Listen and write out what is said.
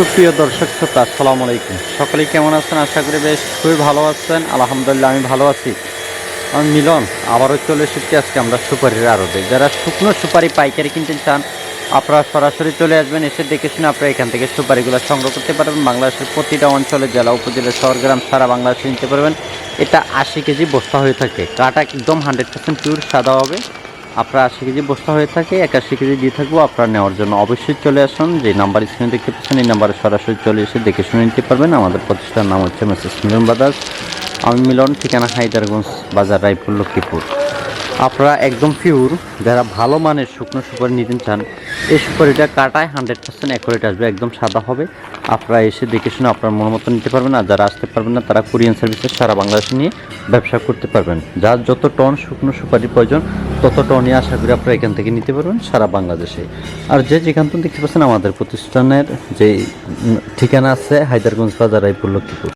সুপ্রিয় দর্শক শ্রোতা, আসসালামু আলাইকুম। সকলেই কেমন আছেন? আশা করি বেশ খুবই ভালো আছেন। আলহামদুলিল্লাহ, আমি ভালো আছি। আমি মিলন আবারও চলে এসেছি আজকে আমরা সুপারির আড়তে যারা শুকনো সুপারি পাইকারি কিনতে চান, আপনারা সরাসরি চলে আসবেন, এসে দেখে শুনে আপনারা এখান থেকে সুপারিগুলো সংগ্রহ করতে পারবেন। বাংলাদেশের প্রতিটা অঞ্চলে, জেলা, উপজেলা, শহর, গ্রাম, সারা বাংলাদেশে নিতে পারবেন। এটা আশি কেজি বস্তা হয়ে থাকে। কাটা একদম হান্ড্রেড পার্সেন্ট পিওর সাদা হবে। আপনার আশি কেজি বস্তা হয়ে থাকে, একাশি কেজি দিয়ে থাকব আপনারা নেওয়ার জন্য। অবশ্যই চলে আসুন, যে নাম্বার স্ক্রিনে দেখতে পাচ্ছেন, এই নাম্বারে সরাসরি চলে এসে দেখে শুনে নিতে পারবেন। আমাদের প্রতিষ্ঠানের নাম হচ্ছে মেসেজ মিলন বাজার আমি মিলন, ঠিকানা হায়দারগঞ্জ বাজার, রায়পুর, লক্ষ্মীপুর। আপনারা একদম পিওর যারা ভালো মানের শুকনো সুপারি নিতে চান, এই সুপারিটা কাটায় হান্ড্রেড পার্সেন্ট অ্যাকুরেট আসবে, একদম সাদা হবে। আপনারা এসে দেখে শুনে আপনার মন মতো নিতে পারবেন, আর যারা আসতে পারবেন না, তারা কোরিয়ান সার্ভিসে সারা বাংলাদেশে নিয়ে ব্যবসা করতে পারবেন। যার যত টন শুকনো সুপারি প্রয়োজন তত নিয়ে আশা করি আপনারা এখান থেকে নিতে পারবেন সারা বাংলাদেশে। আর যে যেখান থেকে দেখতে পাচ্ছেন আমাদের প্রতিষ্ঠানের যে ঠিকানা আছে হায়দারগঞ্জ বাজার রায়পুর লক্ষ্মীপুর।